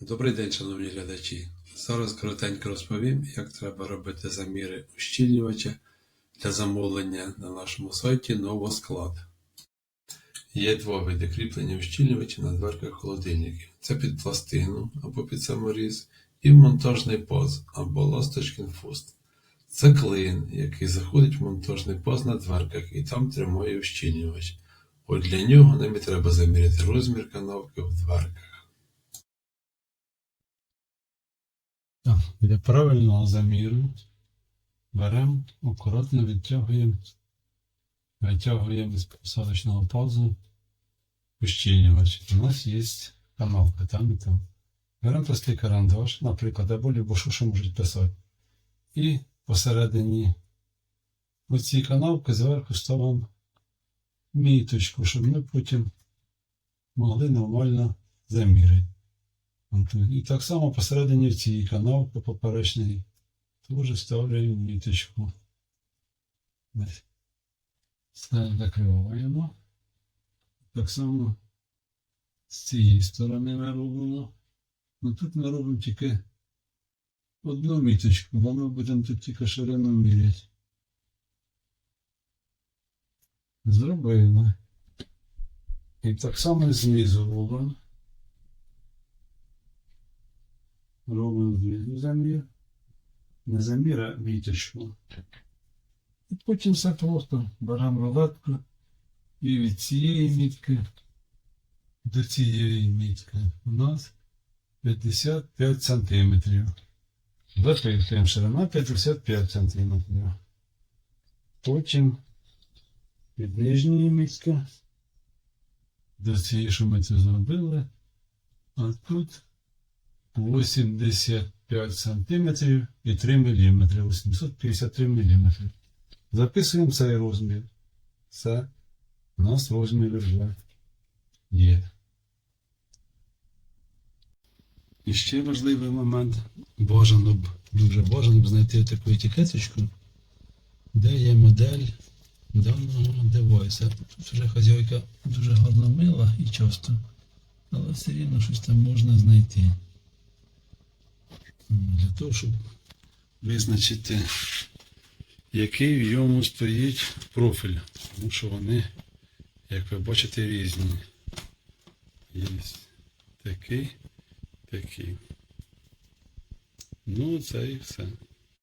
Добрий день, шановні глядачі. Зараз коротенько розповім, як треба робити заміри ущільнювача для замовлення на нашому сайті Новосклад. Є два види кріплення ущільнювача на дверках холодильників. Це під пластину або під саморіз і монтажний паз або ласточкін фуст. Це клин, який заходить в монтажний паз на дверках і там тримає ущільнювач. От для нього нам і треба заміряти розмір канавки в дверках. Так, для правильного заміру беремо, акуратно відтягуємо, витягуємо з посадочного пазу ущільнювач. У нас є канавка там і там. Беремо простий карандаш, наприклад, або любо що, що можуть писати. І посередині оці канавки зверху ставимо міточку, щоб ми потім могли нормально заміряти. І так само посередині в цій канавки поперечної теж ставляємо ніточку. Закриваємо. Так само з цієї сторони ми робимо. Ну тут ми робимо тільки одну міточку, бо ми будемо тут тільки ширину міряти. Зробили. І так само знизу робимо. Робимо знизу замір. Не замір, а міточку. І потім все просто беремо рулетку і від цієї мітки до цієї мітки у нас 55 сантиметрів. Записуємо ширина 55 сантиметрів. Потім від нижньої мітки до цієї, що ми це зробили, а тут 85 сантиметрів і 3 мм. 853 мм. Записуємо цей розмір. Все. У нас розмір вже є. І ще важливий момент. Бажано б, дуже бажано б знайти таку етикеточку, де є модель даного девайса. Тут вже хазяйка дуже гарно мила і часто, але все рівно щось там можна знайти для того, щоб визначити, який в йому стоїть профіль. Тому що вони, як ви бачите, різні. Є такий, такий. Ну, це і все.